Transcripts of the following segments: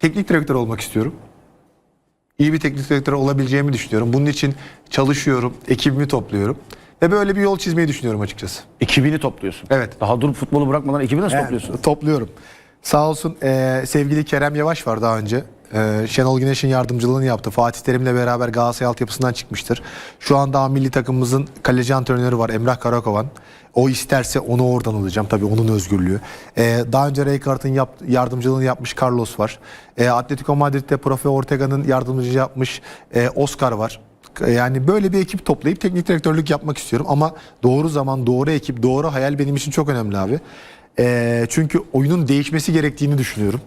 teknik direktör olmak istiyorum. İyi bir teknik direktör olabileceğimi düşünüyorum. Bunun için çalışıyorum, ekibimi topluyorum. Ve böyle bir yol çizmeyi düşünüyorum açıkçası. Ekibini topluyorsun. Evet. Daha durup futbolu bırakmadan ekibi nasıl Evet, topluyorsun? Topluyorum. Sağ olsun eee, sevgili Kerem Yavaş var daha önce. Eee, Şenol Güneş'in yardımcılığını yaptı. Fatih Terim'le beraber Galatasaray altyapısından çıkmıştır. Şu anda A milli takımımızın kaleci antrenörü var Emrah Karakovan. O isterse onu oradan alacağım. Tabii onun özgürlüğü. Eee, daha önce Rijkaard'ın yap, yardımcılığını yapmış Carlos var. Eee Atletico Madrid'de Profe Ortega'nın yardımcı yapmış eee, Oscar var. Yani böyle bir ekip toplayıp teknik direktörlük yapmak istiyorum ama doğru zaman, doğru ekip, doğru hayal benim için çok önemli abi. Ee, çünkü oyunun değişmesi gerektiğini düşünüyorum.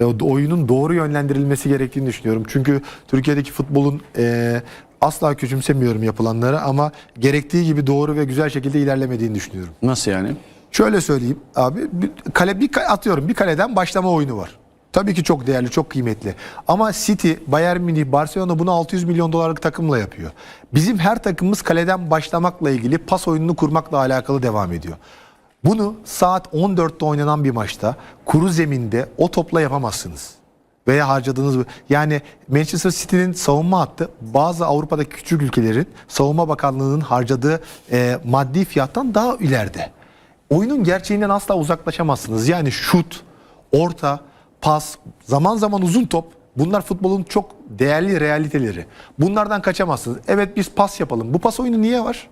E, o- oyunun doğru yönlendirilmesi gerektiğini düşünüyorum. Çünkü Türkiye'deki futbolun e, asla küçümsemiyorum yapılanları ama gerektiği gibi doğru ve güzel şekilde ilerlemediğini düşünüyorum. Nasıl yani? Şöyle söyleyeyim abi bir kale bir atıyorum bir kaleden başlama oyunu var. Tabii ki çok değerli, çok kıymetli. Ama City, Bayern Münih, Barcelona bunu 600 milyon dolarlık takımla yapıyor. Bizim her takımımız kaleden başlamakla ilgili pas oyununu kurmakla alakalı devam ediyor. Bunu saat 14'te oynanan bir maçta kuru zeminde o topla yapamazsınız. Veya harcadığınız yani Manchester City'nin savunma hattı bazı Avrupa'daki küçük ülkelerin savunma bakanlığının harcadığı e, maddi fiyattan daha ileride. Oyunun gerçeğinden asla uzaklaşamazsınız. Yani şut, orta, pas, zaman zaman uzun top bunlar futbolun çok değerli realiteleri. Bunlardan kaçamazsınız. Evet biz pas yapalım. Bu pas oyunu niye var?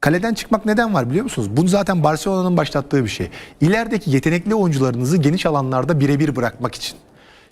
Kaleden çıkmak neden var biliyor musunuz? Bunu zaten Barcelona'nın başlattığı bir şey. İlerideki yetenekli oyuncularınızı geniş alanlarda birebir bırakmak için.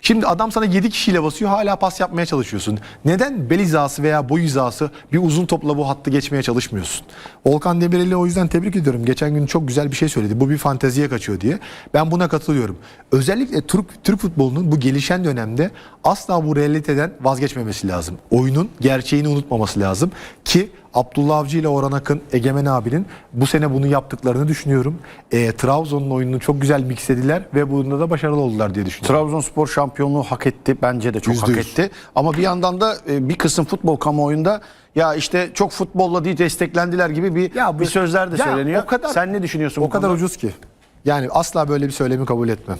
Şimdi adam sana 7 kişiyle basıyor hala pas yapmaya çalışıyorsun. Neden bel hizası veya boy hizası bir uzun topla bu hattı geçmeye çalışmıyorsun? Volkan Demirel'i o yüzden tebrik ediyorum. Geçen gün çok güzel bir şey söyledi. Bu bir fanteziye kaçıyor diye. Ben buna katılıyorum. Özellikle Türk, Türk futbolunun bu gelişen dönemde asla bu realiteden vazgeçmemesi lazım. Oyunun gerçeğini unutmaması lazım. Ki Abdullah Avcı ile Orhan Akın, Egemen abinin bu sene bunu yaptıklarını düşünüyorum. E, Trabzon'un oyununu çok güzel mixlediler ve bunda da başarılı oldular diye düşünüyorum. Trabzonspor şampiyonluğu hak etti. Bence de çok Yüzde hak yüz. etti. Ama bir yandan da e, bir kısım futbol kamuoyunda ya işte çok futbolla değil desteklendiler gibi bir, Ya bu- bir sözler de Ya söyleniyor. o kadar- Sen ne düşünüyorsun? O kadar konuda? ucuz ki. Yani asla böyle bir söylemi kabul etmem.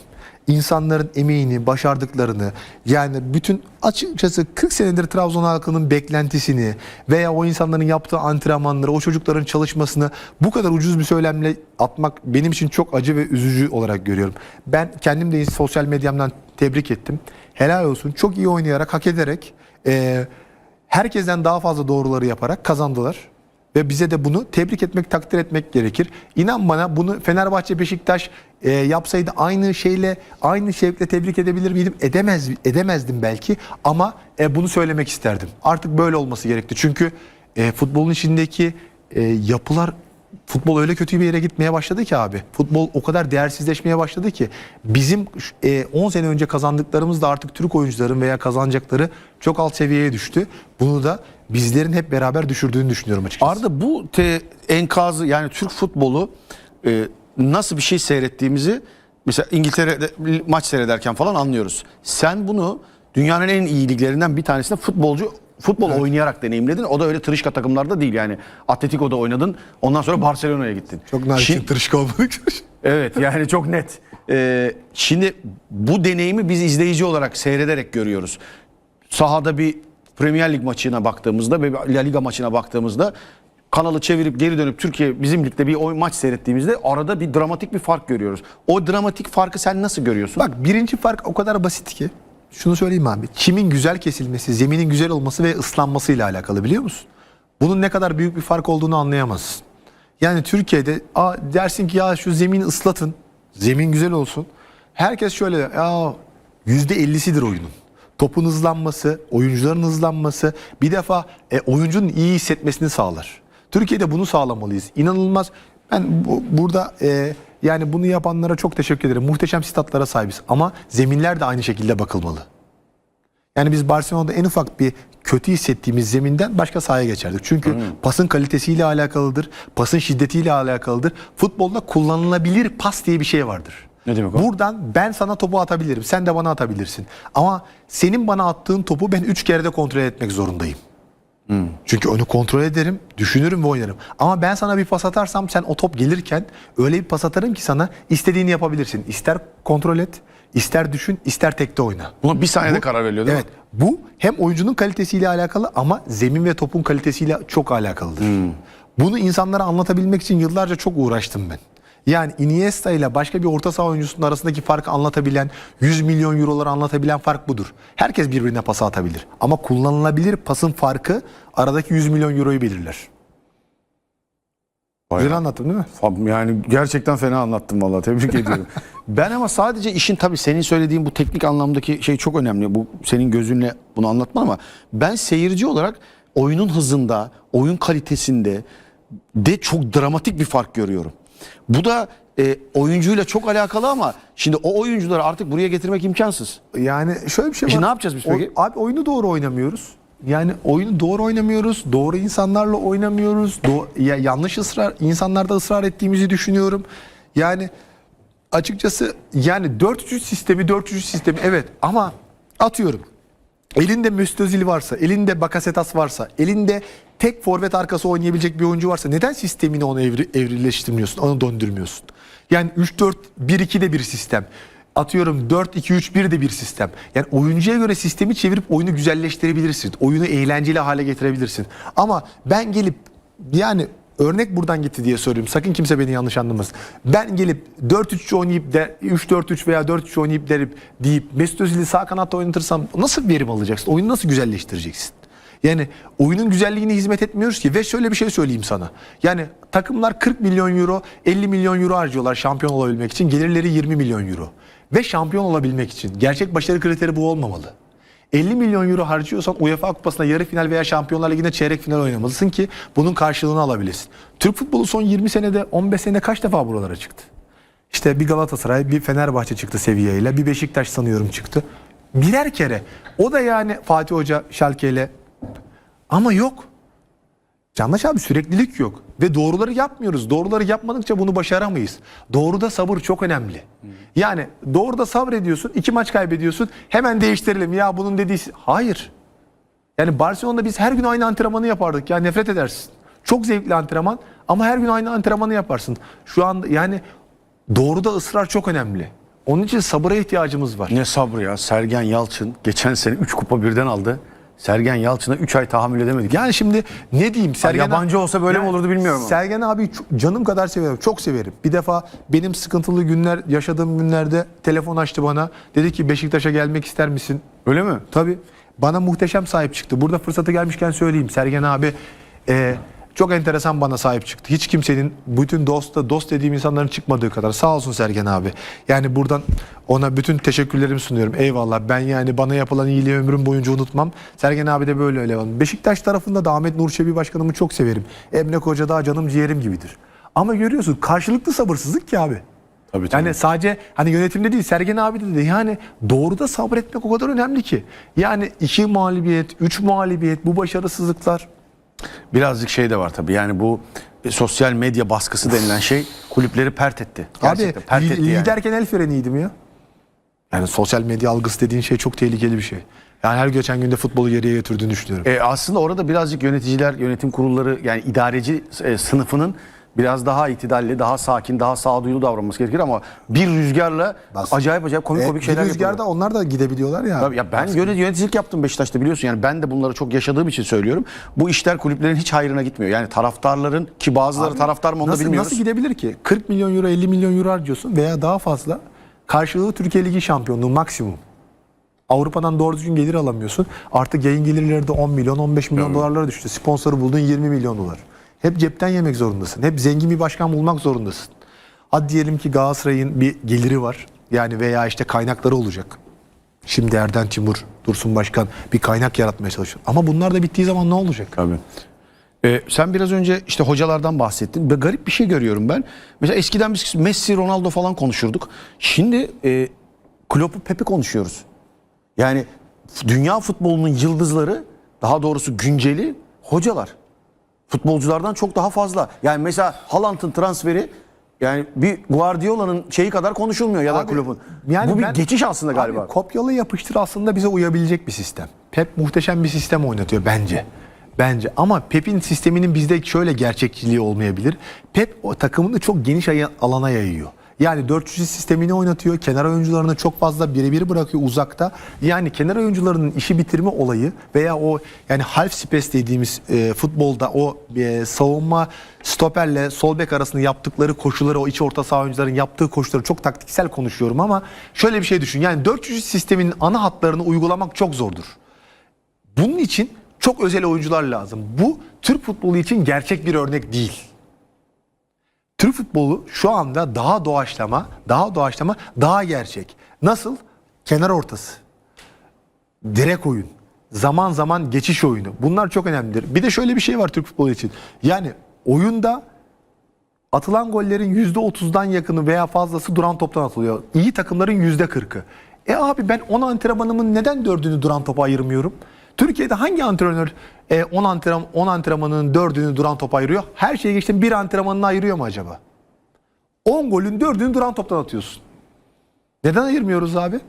İnsanların emeğini, başardıklarını yani bütün açıkçası 40 senedir Trabzon halkının beklentisini veya o insanların yaptığı antrenmanları, o çocukların çalışmasını bu kadar ucuz bir söylemle atmak benim için çok acı ve üzücü olarak görüyorum. Ben kendim de sosyal medyamdan tebrik ettim. Helal olsun. Çok iyi oynayarak, hak ederek, eee, herkesten daha fazla doğruları yaparak kazandılar. Ve bize de bunu tebrik etmek, takdir etmek gerekir. İnan bana bunu Fenerbahçe, Beşiktaş e, yapsaydı aynı şeyle, aynı şevkle tebrik edebilir miydim? Edemez, edemezdim belki ama e, bunu söylemek isterdim. Artık böyle olması gerekti. Çünkü e, futbolun içindeki e, yapılar futbol öyle kötü bir yere gitmeye başladı ki abi. Futbol o kadar değersizleşmeye başladı ki bizim e, 10 sene önce kazandıklarımız da artık Türk oyuncuların veya kazanacakları çok alt seviyeye düştü. Bunu da bizlerin hep beraber düşürdüğünü düşünüyorum açıkçası. Arda bu te, enkazı yani Türk futbolu e, nasıl bir şey seyrettiğimizi mesela İngiltere'de maç seyrederken falan anlıyoruz. Sen bunu dünyanın en iyi liglerinden bir tanesinde futbolcu futbol oynayarak deneyimledin. O da öyle tırışka takımlarda değil yani. Atletico'da oynadın. Ondan sonra Barcelona'ya gittin. Çok Şimdi- tırışka olmadık. Evet yani çok net. Ee, şimdi bu deneyimi biz izleyici olarak seyrederek görüyoruz. Sahada bir Premier Lig maçına baktığımızda ve La Liga maçına baktığımızda kanalı çevirip geri dönüp Türkiye bizim ligde bir oyun maç seyrettiğimizde arada bir dramatik bir fark görüyoruz. O dramatik farkı sen nasıl görüyorsun? Bak birinci fark o kadar basit ki. Şunu söyleyeyim abi. Çimin güzel kesilmesi, zeminin güzel olması ve ıslanmasıyla alakalı biliyor musun? Bunun ne kadar büyük bir fark olduğunu anlayamazsın. Yani Türkiye'de Aa, dersin ki ya şu zemini ıslatın. Zemin güzel olsun. Herkes şöyle ya %50'sidir oyunun. Topun hızlanması, oyuncuların hızlanması bir defa e, oyuncunun iyi hissetmesini sağlar. Türkiye'de bunu sağlamalıyız. İnanılmaz. Ben bu, burada e, yani bunu yapanlara çok teşekkür ederim. Muhteşem statlara sahibiz ama zeminler de aynı şekilde bakılmalı. Yani biz Barcelona'da en ufak bir kötü hissettiğimiz zeminden başka sahaya geçerdik. Çünkü pasın kalitesiyle alakalıdır, pasın şiddetiyle alakalıdır. Futbolda kullanılabilir pas diye bir şey vardır. Ne demek o? Buradan ben sana topu atabilirim, sen de bana atabilirsin. Ama senin bana attığın topu ben 3 kere de kontrol etmek zorundayım. Çünkü onu kontrol ederim, düşünürüm ve oynarım. Ama ben sana bir pas atarsam sen o top gelirken öyle bir pas atarım ki sana istediğini yapabilirsin. İster kontrol et, İster düşün, ister tekte oyna. Buna bir saniyede karar veriliyor değil evet, mi? bu hem oyuncunun kalitesiyle alakalı ama zemin ve topun kalitesiyle çok alakalıdır. Hmm. Bunu insanlara anlatabilmek için yıllarca çok uğraştım ben. Yani Iniesta ile başka bir orta saha oyuncusunun arasındaki farkı anlatabilen, 100 milyon euroları anlatabilen fark budur. Herkes birbirine pas atabilir. Ama kullanılabilir pasın farkı aradaki 100 milyon euroyu belirler. Güzel anlattım değil mi? Fab- Yani gerçekten fena anlattım vallahi tebrik ediyorum. ben ama sadece işin tabii senin söylediğin bu teknik anlamdaki şey çok önemli. Bu senin gözünle bunu anlatman ama ben seyirci olarak oyunun hızında, oyun kalitesinde de çok dramatik bir fark görüyorum. Bu da e, oyuncuyla çok alakalı ama şimdi o oyuncuları artık buraya getirmek imkansız. Yani şöyle bir şey var. Şimdi ne yapacağız biz peki? O- abi oyunu doğru oynamıyoruz. Yani oyunu doğru oynamıyoruz. Doğru insanlarla oynamıyoruz. Do- ya, yanlış ısrar insanlarda ısrar ettiğimizi düşünüyorum. Yani açıkçası yani 4-3 sistemi 4-3 sistemi evet ama atıyorum. Elinde Mesut Özil varsa, elinde Bakasetas varsa, elinde tek forvet arkası oynayabilecek bir oyuncu varsa neden sistemini onu evri, evrileştirmiyorsun, onu döndürmüyorsun? Yani 3-4-1-2 de bir sistem. Atıyorum 4-2-3-1 de bir sistem. Yani oyuncuya göre sistemi çevirip oyunu güzelleştirebilirsin. Oyunu eğlenceli hale getirebilirsin. Ama ben gelip yani örnek buradan gitti diye söylüyorum. Sakın kimse beni yanlış anlamasın. Ben gelip 4-3 oynayıp de 3-4-3 veya 4-3 oynayıp derip deyip Mesut Özil'i sağ kanatta oynatırsam nasıl verim alacaksın? Oyunu nasıl güzelleştireceksin? Yani oyunun güzelliğine hizmet etmiyoruz ki ve şöyle bir şey söyleyeyim sana. Yani takımlar 40 milyon euro, 50 milyon euro harcıyorlar şampiyon olabilmek için. Gelirleri 20 milyon euro. Ve şampiyon olabilmek için. Gerçek başarı kriteri bu olmamalı. 50 milyon euro harcıyorsan UEFA Kupası'nda yarı final veya Şampiyonlar Ligi'nde çeyrek final oynamalısın ki bunun karşılığını alabilesin. Türk futbolu son 20 senede 15 senede kaç defa buralara çıktı? İşte bir Galatasaray, bir Fenerbahçe çıktı seviyeyle, bir Beşiktaş sanıyorum çıktı. Birer kere. O da yani Fatih Hoca Şalke ile ama yok. Candaş abi süreklilik yok. Ve doğruları yapmıyoruz. Doğruları yapmadıkça bunu başaramayız. Doğruda sabır çok önemli. Yani doğruda sabrediyorsun, iki maç kaybediyorsun. Hemen değiştirelim. Ya bunun dediği... Hayır. Yani Barcelona'da biz her gün aynı antrenmanı yapardık. Ya nefret edersin. Çok zevkli antrenman ama her gün aynı antrenmanı yaparsın. Şu an yani doğruda ısrar çok önemli. Onun için sabıra ihtiyacımız var. Ne sabrı ya. Sergen Yalçın geçen sene 3 kupa birden aldı. Sergen Yalçın'a 3 ay tahammül edemedik. Yani şimdi ne diyeyim Sergen yabancı olsa böyle mi olurdu bilmiyorum ama. Sergen abi canım kadar severim. Çok severim. Bir defa benim sıkıntılı günler yaşadığım günlerde telefon açtı bana. Dedi ki Beşiktaş'a gelmek ister misin? Öyle mi? Tabii. Bana muhteşem sahip çıktı. Burada fırsatı gelmişken söyleyeyim. Sergen abi e, çok enteresan bana sahip çıktı. Hiç kimsenin bütün dosta dost dediğim insanların çıkmadığı kadar. Sağ olsun Sergen abi. Yani buradan ona bütün teşekkürlerimi sunuyorum. Eyvallah. Ben yani bana yapılan iyiliği ömrüm boyunca unutmam. Sergen abi de böyle öyle. Beşiktaş tarafında da Ahmet Nur Çebi başkanımı çok severim. Emre Koca da canım ciğerim gibidir. Ama görüyorsun karşılıklı sabırsızlık ki abi. Tabii, tabii. Yani sadece hani yönetimde değil Sergen abi de, de yani doğruda sabretmek o kadar önemli ki. Yani iki mağlubiyet, üç mağlubiyet bu başarısızlıklar Birazcık şey de var tabii. Yani bu e, sosyal medya baskısı denilen şey kulüpleri pert etti. Gerçekten abi pert li- etti yani. liderken el freniydim ya. Yani sosyal medya algısı dediğin şey çok tehlikeli bir şey. Yani her geçen günde futbolu geriye götürdüğünü düşünüyorum. E, aslında orada birazcık yöneticiler, yönetim kurulları yani idareci e, sınıfının biraz daha itidalli, daha sakin, daha sağduyulu davranması gerekir ama bir rüzgarla Bas- acayip acayip komik E, komik bir şeyler rüzgarda yapıyorlar. onlar da gidebiliyorlar ya. Tabii ya ben yönet- yöneticilik yaptım Beşiktaş'ta biliyorsun yani ben de bunları çok yaşadığım için söylüyorum. Bu işler kulüplerin hiç hayrına gitmiyor. Yani taraftarların ki bazıları taraftar mı onu da nasıl, bilmiyoruz. nasıl gidebilir ki? 40 milyon euro 50 milyon euro harcıyorsun veya daha fazla. Karşılığı Türkiye Ligi şampiyonluğu maksimum. Avrupa'dan doğru düzgün gelir alamıyorsun. Artık yayın gelirleri de 10 milyon 15 milyon dolarlara düştü. Sponsoru buldun 20 milyon dolar. Hep cepten yemek zorundasın. Hep zengin bir başkan bulmak zorundasın. Hadi diyelim ki Galatasaray'ın bir geliri var. Yani veya işte kaynakları olacak. Şimdi Erden Timur, Dursun Başkan bir kaynak yaratmaya çalışıyor. Ama bunlar da bittiği zaman ne olacak? Tabii. Ee, sen biraz önce işte hocalardan bahsettin. Ve garip bir şey görüyorum ben. Mesela eskiden biz Messi, Ronaldo falan konuşurduk. Şimdi e, Klopp'u, Pep'i konuşuyoruz. Yani dünya futbolunun yıldızları, daha doğrusu günceli hocalar. Futbolculardan çok daha fazla. Yani mesela Haaland'ın transferi yani bir Guardiola'nın şeyi kadar konuşulmuyor ya da Abi, Klopp'un. yani Bu bir ben- geçiş aslında galiba. Abi, kopyalı yapıştır aslında bize uyabilecek bir sistem. Pep muhteşem bir sistem oynatıyor bence. Bence ama Pep'in sisteminin bizde şöyle gerçekçiliği olmayabilir. Pep o takımını çok geniş alana yayıyor. Yani 400 sistemini oynatıyor. Kenar oyuncularını çok fazla birebir bırakıyor uzakta. Yani kenar oyuncularının işi bitirme olayı veya o yani half space dediğimiz e, futbolda o e, savunma stoperle sol bek arasında yaptıkları koşuları o iç orta saha oyuncuların yaptığı koşuları çok taktiksel konuşuyorum ama şöyle bir şey düşün. Yani 400 sistemin ana hatlarını uygulamak çok zordur. Bunun için çok özel oyuncular lazım. Bu Türk futbolu için gerçek bir örnek değil. Türk futbolu şu anda daha doğaçlama, daha doğaçlama, daha gerçek. Nasıl? Kenar ortası. Direk oyun. Zaman zaman geçiş oyunu. Bunlar çok önemlidir. Bir de şöyle bir şey var Türk futbolu için. Yani oyunda atılan gollerin %30'dan yakını veya fazlası duran toptan atılıyor. İyi takımların %40'ı. E abi ben 10 antrenmanımın neden 4'ünü duran topa ayırmıyorum? Türkiye'de hangi antrenör e, 10 antrenman 10 antrenmanının 4'ünü duran topa ayırıyor? Her şeye geçtim bir antrenmanını ayırıyor mu acaba? 10 golün 4'ünü duran toptan atıyorsun. Neden ayırmıyoruz abi?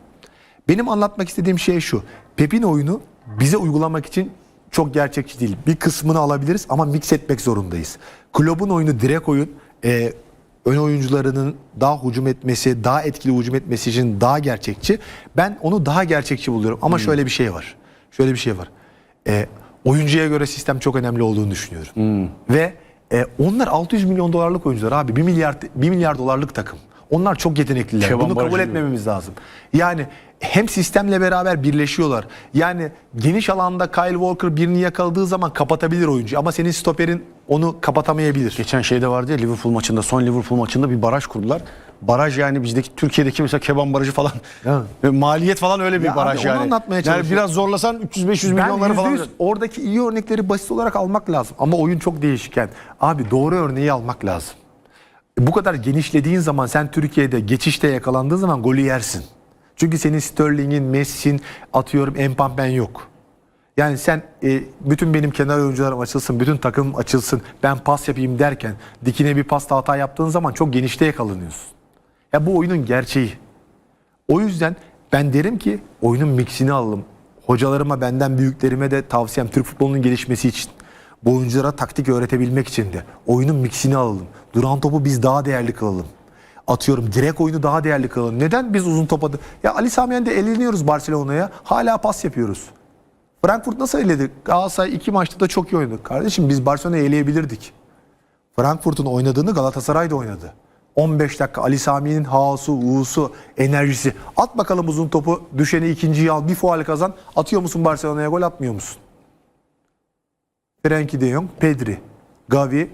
Benim anlatmak istediğim şey şu. Pep'in oyunu bize uygulamak için çok gerçekçi değil. Bir kısmını alabiliriz ama mix etmek zorundayız. Kulübün oyunu direkt oyun. e, ön oyuncularının daha hücum etmesi, daha etkili hücum etmesi için daha gerçekçi. Ben onu daha gerçekçi buluyorum. Ama şöyle bir şey var. Şöyle bir şey var. E, oyuncuya göre sistem çok önemli olduğunu düşünüyorum. Ve e, onlar 600 milyon dolarlık oyuncular abi. 1 milyar 1 milyar dolarlık takım. Onlar çok yetenekliler. Şeban Bunu kabul gibi. etmememiz lazım. Yani hem sistemle beraber birleşiyorlar. Yani geniş alanda Kyle Walker birini yakaladığı zaman kapatabilir oyuncu ama senin stoperin onu kapatamayabilir. Geçen şeyde vardı ya Liverpool maçında son Liverpool maçında bir baraj kurdular. Baraj yani bizdeki Türkiye'deki mesela Keban barajı falan. Ve Maliyet falan öyle bir Ya baraj abi onu yani. anlatmaya yani çalışıyorum. biraz zorlasan 300-500 milyonları falan. %100 oradaki iyi örnekleri basit olarak almak lazım. Ama oyun çok değişken. Abi doğru örneği almak lazım. Bu kadar genişlediğin zaman sen Türkiye'de geçişte yakalandığın zaman golü yersin. Çünkü senin Sterling'in, Messi'nin atıyorum Mbappen yok. Yani sen e, bütün benim kenar oyuncularım açılsın, bütün takımım açılsın, ben pas yapayım derken dikine bir pasta hata yaptığın zaman çok genişte yakalanıyorsun. Ya bu oyunun gerçeği. O yüzden ben derim ki oyunun mixini alalım. Hocalarıma, benden büyüklerime de tavsiyem Türk futbolunun gelişmesi için. Bu oyunculara taktik öğretebilmek için de oyunun mixini alalım. Duran topu biz daha değerli kılalım. Atıyorum direkt oyunu daha değerli kılalım. Neden biz uzun topa... Ya Ali Sami Yen'de eleniyoruz Barcelona'ya. Hala pas yapıyoruz. Frankfurt nasıl eledi? Galatasaray iki maçta da çok iyi oynadı. Kardeşim biz Barcelona'yı eleyebilirdik. Frankfurt'un oynadığını Galatasaray da oynadı. 15 dakika Ali Sami'nin haosu, uğusu, enerjisi. At bakalım uzun topu, düşeni ikinciyi al, bir faal kazan. Atıyor musun Barcelona'ya gol atmıyor musun? Frenkie de Jong, Pedri, Gavi,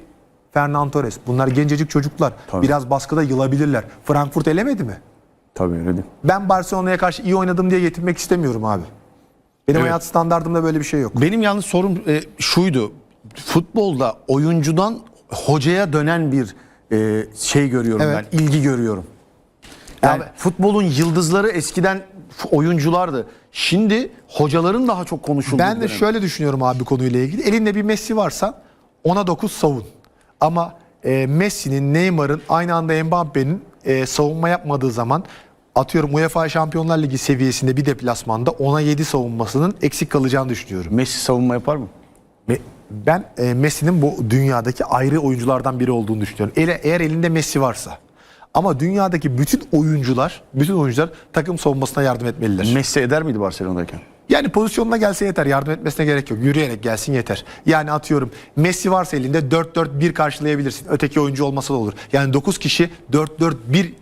Fernan Torres. Bunlar gencecik çocuklar. Tabii. Biraz baskıda yılabilirler. Frankfurt elemedi mi? Tabii öyle değil. Ben Barcelona'ya karşı iyi oynadım diye yetinmek istemiyorum abi. Benim Evet. hayat standartımda böyle bir şey yok. Benim yalnız sorum e, şuydu. Futbolda oyuncudan hocaya dönen bir e, şey görüyorum Evet. ben. ilgi görüyorum. Yani Abi- futbolun yıldızları eskiden f- oyunculardı. Şimdi hocaların daha çok konuşulduğu Ben de dönem. şöyle düşünüyorum abi konuyla ilgili. Elinde bir Messi varsa ona 9 savun. Ama e, Messi'nin, Neymar'ın aynı anda Mbappe'nin e, savunma yapmadığı zaman atıyorum UEFA Şampiyonlar Ligi seviyesinde bir deplasmanda ona 7 savunmasının eksik kalacağını düşünüyorum. Messi savunma yapar mı? Me- Ben e, Messi'nin bu dünyadaki ayrı oyunculardan biri olduğunu düşünüyorum. Ele, eğer elinde Messi varsa. Ama dünyadaki bütün oyuncular, bütün oyuncular takım savunmasına yardım etmeliler. Messi eder miydi Barcelona'dayken? Yani pozisyonuna gelse yeter. Yardım etmesine gerek yok. Yürüyerek gelsin yeter. Yani atıyorum Messi varsa elinde 4-4-1 karşılayabilirsin. Öteki oyuncu olmasa da olur. Yani 9 kişi 4-4-1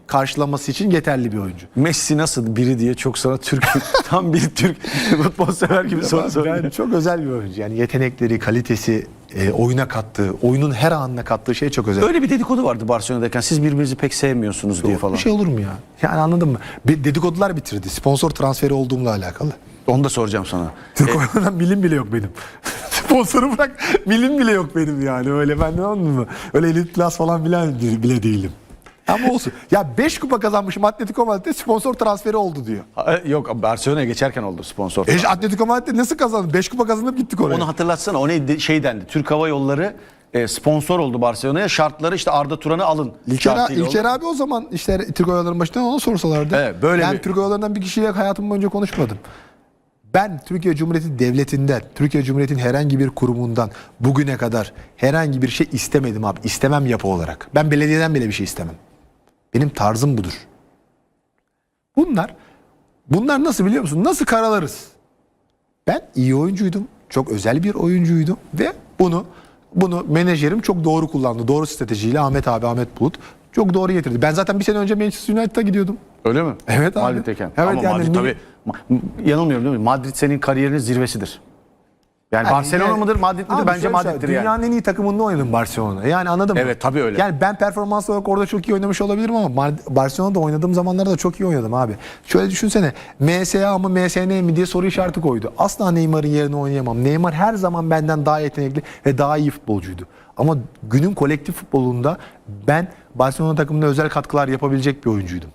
karşılaması için yeterli bir oyuncu. Messi nasıl biri diye çok sana Türk tam bir Türk futbol sever gibi soru soruyor. Yani çok özel bir oyuncu. Yani yetenekleri, kalitesi, e, oyuna kattığı, oyunun her anına kattığı şey çok özel. Öyle bir dedikodu vardı Barcelona'dayken. Siz birbirinizi pek sevmiyorsunuz diye falan. Bir şey olur mu ya? Yani anladın mı? Bir dedikodular bitirdi. Sponsor transferi olduğumla alakalı. Onu da soracağım sana. Türk oyunundan bilim bile yok benim. Sponsoru bırak bilim bile yok benim yani. Öyle ben de anladın mı? Öyle elit klas falan bile, bile değilim. Ama olsun. Ya 5 kupa kazanmışım Atletico Madrid'de sponsor transferi oldu diyor. Ha, Yok Barcelona'ya geçerken oldu sponsor. E, Atletico Madrid'de nasıl kazandın? 5 kupa kazanıp gittik oraya. Onu hatırlatsana. O neydi? Şey dendi. Türk Hava Yolları e, sponsor oldu Barcelona'ya. Şartları işte Arda Turan'ı alın. İlker, İlker abi o zaman işte Türk Oyaları'nın başından ona sorsalardı. Evet, böyle ben bir- Türk Oyaları'ndan bir kişiyle hayatım boyunca konuşmadım. Ben Türkiye Cumhuriyeti Devleti'nden, Türkiye Cumhuriyeti'nin herhangi bir kurumundan bugüne kadar herhangi bir şey istemedim abi. İstemem yapı olarak. Ben belediyeden bile bir şey istemem. Benim tarzım budur. Bunlar bunlar nasıl biliyor musun? Nasıl karalarız? Ben iyi oyuncuydum. Çok özel bir oyuncuydum ve bunu bunu menajerim çok doğru kullandı. Doğru stratejiyle Ahmet abi Ahmet Bulut çok doğru getirdi. Ben zaten bir sene önce Manchester United'a gidiyordum. Öyle mi? Evet abi. Madrid'deyken. Evet, Ama yani milli- tabii yanılmıyorum değil mi? Madrid senin kariyerinin zirvesidir. Yani Barcelona Yani- mıdır, Madrid midir? Bence şöyle Madrid'dir yani. Dünyanın en iyi takımında oynadım Barcelona. Yani anladın mı? Evet, tabii öyle. Yani ben performans olarak orada çok iyi oynamış olabilirim ama Barcelona'da oynadığım zamanlarda da çok iyi oynadım abi. Şöyle düşünsene. MSA mı MSN mi diye soru işareti koydu. Asla Neymar'ın yerine oynayamam. Neymar her zaman benden daha yetenekli ve daha iyi futbolcuydu. Ama günün kolektif futbolunda ben Barcelona takımında özel katkılar yapabilecek bir oyuncuydum.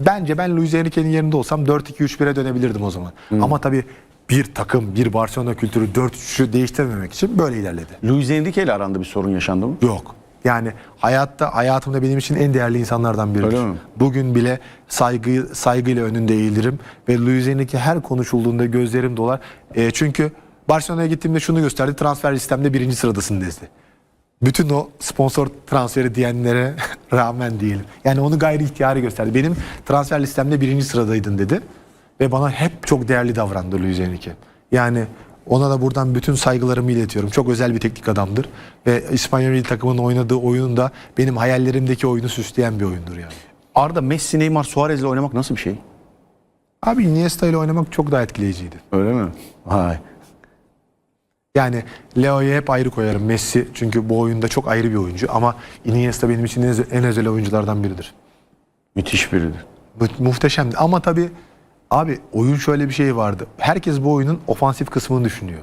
Bence ben Luis Enrique'nin yerinde olsam 4-2-3-1'e dönebilirdim o zaman. Ama tabii bir takım, bir Barcelona kültürü 4-3'ü değiştirmemek için böyle ilerledi. Luis Enrique ile aranda bir sorun yaşandı mı? Yok. Yani hayatta hayatımda benim için en değerli insanlardan biridir. Bugün bile saygı saygıyla önünde eğilirim ve Luis Enrique her konuşulduğunda gözlerim dolar. E, çünkü Barcelona'ya gittiğimde şunu gösterdi. Transfer listemde birinci sıradasın dedi. Bütün o sponsor transferi diyenlere rağmen diyelim. Yani onu gayri ihtiyari gösterdi. Benim transfer listemde birinci sıradaydın dedi. Ve bana hep çok değerli davrandı Luis Enrique. Yani ona da buradan bütün saygılarımı iletiyorum. Çok özel bir teknik adamdır. Ve İspanyol milli takımının oynadığı oyun da benim hayallerimdeki oyunu süsleyen bir oyundur yani. Arda Messi, Neymar, Suarez ile oynamak nasıl bir şey? Abi Iniesta ile oynamak çok daha etkileyiciydi. Öyle mi? Hay. Yani Leo'yu hep ayrı koyarım. Messi çünkü bu oyunda çok ayrı bir oyuncu. Ama Iniesta benim için en özel- oyunculardan biridir. Müthiş biridir. Mu- Muhteşemdi. Ama tabii abi oyun şöyle bir şey vardı. Herkes bu oyunun ofansif kısmını düşünüyor.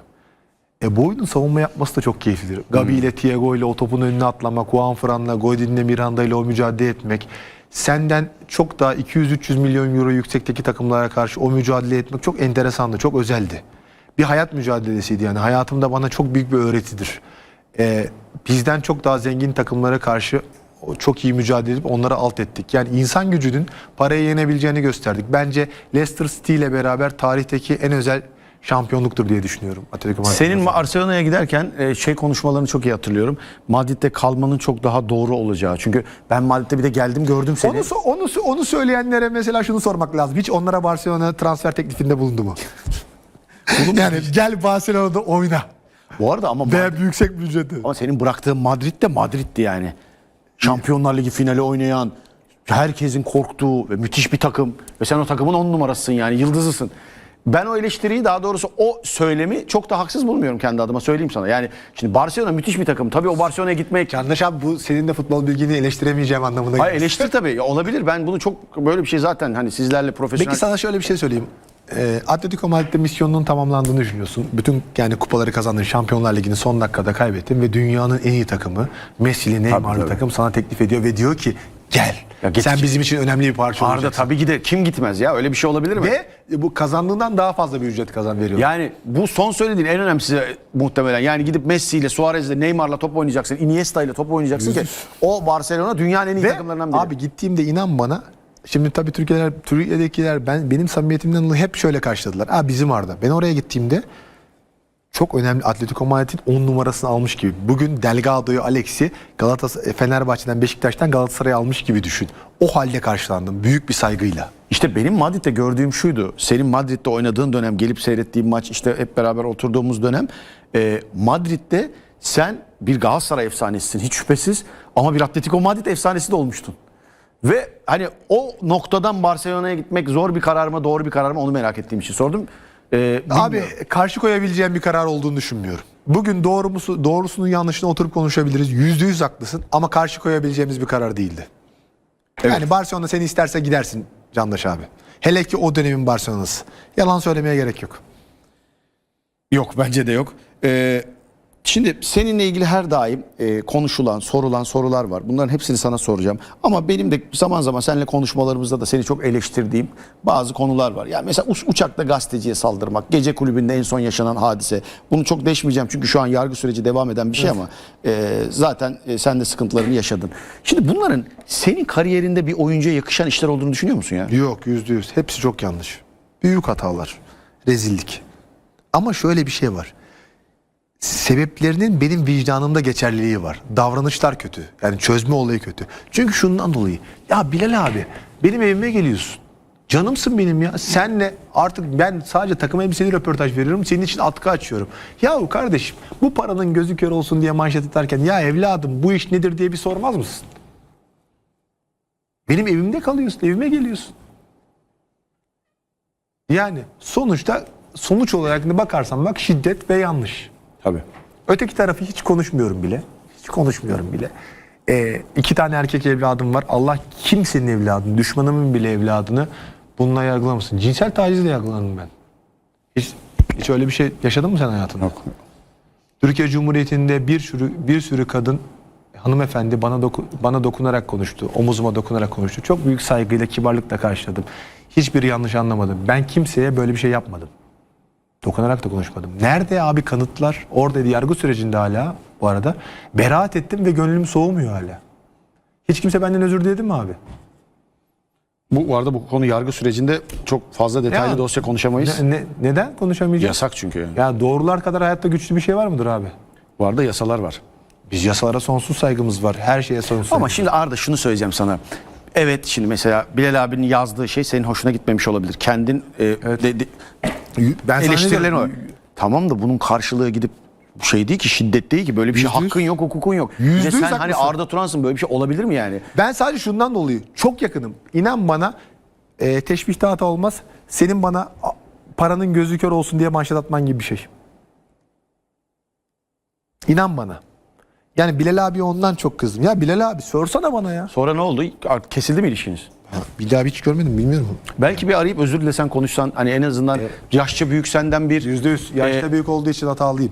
E bu oyunun savunma yapması da çok keyiflidir. Gabi ile Thiago ile o topun önüne atlamak, Juan Fran'la, Godin'le Miranda ile o mücadele etmek. Senden çok daha 200-300 milyon euro yüksekteki takımlara karşı o mücadele etmek çok enteresandı, çok özeldi. Bir hayat mücadelesiydi yani. Hayatımda bana çok büyük bir öğretidir. E, bizden çok daha zengin takımlara karşı çok iyi mücadele edip onları alt ettik. Yani insan gücünün parayı yenebileceğini gösterdik. Bence Leicester City ile beraber tarihteki en özel şampiyonluktur diye düşünüyorum. Atletico. Senin Barcelona'ya giderken e, şey konuşmalarını çok iyi hatırlıyorum. Madrid'de kalmanın çok daha doğru olacağı. Çünkü ben Madrid'de bir de geldim gördüm seni. Onu, onu, onu söyleyenlere mesela şunu sormak lazım. Hiç onlara Barcelona transfer teklifinde bulundu mu? yani gel Barcelona'da oyna. Bu arada ama Veya yüksek bir ücreti. Ama senin bıraktığın Madrid de Madrid'di yani. Şampiyonlar Ligi finali oynayan, herkesin korktuğu ve müthiş bir takım. Ve sen o takımın on numarasısın yani, yıldızısın. Ben o eleştiriyi daha doğrusu o söylemi çok da haksız bulmuyorum kendi adıma söyleyeyim sana. Yani şimdi Barcelona müthiş bir takım. Tabii o Barcelona'ya gitmek... Yanlış abi bu senin de futbol bilgini eleştiremeyeceğim anlamına Hayır geliyor. eleştir tabii. Ya olabilir. Ben bunu çok böyle bir şey zaten hani sizlerle profesyonel... Peki sana şöyle bir şey söyleyeyim. Ee, Atletico Madrid'de misyonunun tamamlandığını düşünüyorsun. Bütün yani kupaları kazandın. Şampiyonlar Ligi'ni son dakikada kaybettin ve dünyanın en iyi takımı Messi'li Neymar'lı tabii. takım sana teklif ediyor ve diyor ki gel. Ya git- Sen bizim için önemli bir parça Arda olacaksın. tabii gider. Kim gitmez ya? Öyle bir şey olabilir mi? Ve bu kazandığından daha fazla bir ücret kazan veriyor. Yani bu son söylediğin en önemlisi muhtemelen. Yani gidip Messi ile Suarez ile Neymar'la top oynayacaksın. Iniesta ile top oynayacaksın ki o Barcelona dünyanın en iyi Ve takımlarından biri. abi gittiğimde inan bana şimdi tabii Türkiye'ler Türkiye'dekiler ben benim samimiyetimden hep şöyle karşıladılar. Aa bizim Arda. Ben oraya gittiğimde çok önemli Atletico Madrid'in 10 numarasını almış gibi. Bugün Delgado'yu, Alex'i Galatasaray, Fenerbahçe'den, Beşiktaş'tan Galatasaray'a almış gibi düşün. O halde karşılandım büyük bir saygıyla. İşte benim Madrid'de gördüğüm şuydu. Senin Madrid'de oynadığın dönem, gelip seyrettiğim maç, işte hep beraber oturduğumuz dönem. e, Madrid'de sen bir Galatasaray efsanesisin hiç şüphesiz. Ama bir Atletico Madrid efsanesi de olmuştun. Ve hani o noktadan Barcelona'ya gitmek zor bir karar mı, doğru bir karar mı onu merak ettiğim için sordum. E, Abi karşı koyabileceğim bir karar olduğunu düşünmüyorum. Bugün doğru musu, doğrusunun yanlışını oturup konuşabiliriz. Yüzde yüz haklısın ama karşı koyabileceğimiz bir karar değildi. Yani Barcelona seni isterse gidersin Candaş abi. Hele ki o dönemin Barcelona'sı. Yalan söylemeye gerek yok. Yok bence de yok. Ee, şimdi seninle ilgili her daim e, konuşulan, sorulan sorular var. Bunların hepsini sana soracağım. Ama benim de zaman zaman seninle konuşmalarımızda da seni çok eleştirdiğim bazı konular var. Yani mesela uç- uçakta gazeteciye saldırmak, gece kulübünde en son yaşanan hadise. Bunu çok deşmeyeceğim çünkü şu an yargı süreci devam eden bir şey ama e, zaten e, sen de sıkıntılarını yaşadın. Şimdi bunların senin kariyerinde bir oyuncuya yakışan işler olduğunu düşünüyor musun ya? Yok yüzde yüz. Hepsi çok yanlış. Büyük hatalar. Rezillik. Ama şöyle bir şey var. Sebeplerinin benim vicdanımda geçerliliği var. Davranışlar kötü. Yani çözme olayı kötü. Çünkü şundan dolayı. Ya Bilal abi benim evime geliyorsun. Canımsın benim ya. Senle artık ben sadece takım elbiseli röportaj veriyorum. Senin için atkı açıyorum. Yahu kardeşim bu paranın gözü kör olsun diye manşet atarken ya evladım bu iş nedir diye bir sormaz mısın? Benim evimde kalıyorsun. Evime geliyorsun. Yani sonuçta sonuç olarak bakarsan bak şiddet ve yanlış. Tabii. Öteki tarafı hiç konuşmuyorum bile. Hiç konuşmuyorum bile. Ee, iki tane erkek evladım var. Allah kimsenin evladını, düşmanımın bile evladını bununla yargılamasın. Cinsel tacizle yargılandım ben. Hiç, hiç öyle bir şey yaşadın mı sen hayatında? Yok. Türkiye Cumhuriyeti'nde bir sürü bir sürü kadın hanımefendi bana doku- bana dokunarak konuştu. Omuzuma dokunarak konuştu. Çok büyük saygıyla, kibarlıkla karşıladım. Hiçbir yanlış anlamadım. Ben kimseye böyle bir şey yapmadım. Dokunarak da konuşmadım. Nerede abi kanıtlar? Oradaydı yargı sürecinde hala bu arada. Beraat ettim ve gönlüm soğumuyor hala. Hiç kimse benden özür diledi mi abi? Bu, bu arada bu konu yargı sürecinde çok fazla detaylı Ya, dosya konuşamayız. Ne- ne- neden konuşamayacağız? Yasak çünkü yani. Ya doğrular kadar hayatta güçlü bir şey var mıdır abi? Bu arada yasalar var. Biz yasalara sonsuz saygımız var. Her şeye sonsuz Ama şimdi Arda şunu söyleyeceğim sana. Evet şimdi mesela Bilal abinin yazdığı şey senin hoşuna gitmemiş olabilir. Kendin e, de- de- ben sana ne eleştirilerin diyorum? var. Tamam da bunun karşılığı gidip şey değil ki şiddet değil ki böyle bir şey Yüzde yüz. hakkın yok hukukun yok. Yüzde Bir de yüz sen hani haklısın. Arda Turan'sın böyle bir şey olabilir mi yani? Ben sadece şundan dolayı çok yakınım. İnan bana e, teşbihte hata olmaz. Senin bana a, paranın gözü kör olsun diye manşet atman gibi bir şey. İnan bana. Yani Bilal abi ondan çok kızdım. Ya Bilal abi sorsana bana ya. Sonra ne oldu? Kesildi mi ilişkiniz? Bilal abi hiç görmedim bilmiyorum. Belki bir arayıp özür dilesen konuşsan hani en azından yaşça büyük senden bir Yüzde yüz. Yaşta e, büyük olduğu için hatalıyım.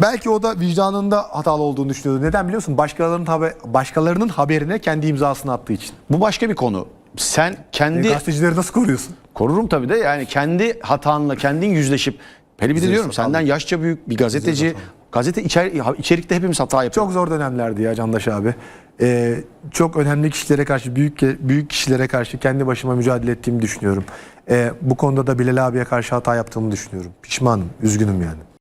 Belki o da vicdanında hatalı olduğunu düşünüyordu. Neden biliyorsun? Başkalarının haber, başkalarının haberine kendi imzasını attığı için. bu başka bir konu. Sen kendi Gazetecileri nasıl koruyorsun? korurum tabii de yani kendi hatanla kendin yüzleşip hele bir de diyorum senden yaşça büyük bir gazeteci gazete içer, içerikte hepimiz hata yapıyoruz. Çok zor dönemlerdi ya Candaş abi. Ee, çok önemli kişilere karşı, büyük büyük kişilere karşı kendi başıma mücadele ettiğimi düşünüyorum. Ee, bu konuda da Bilal abiye karşı hata yaptığımı düşünüyorum. Pişmanım, üzgünüm yani.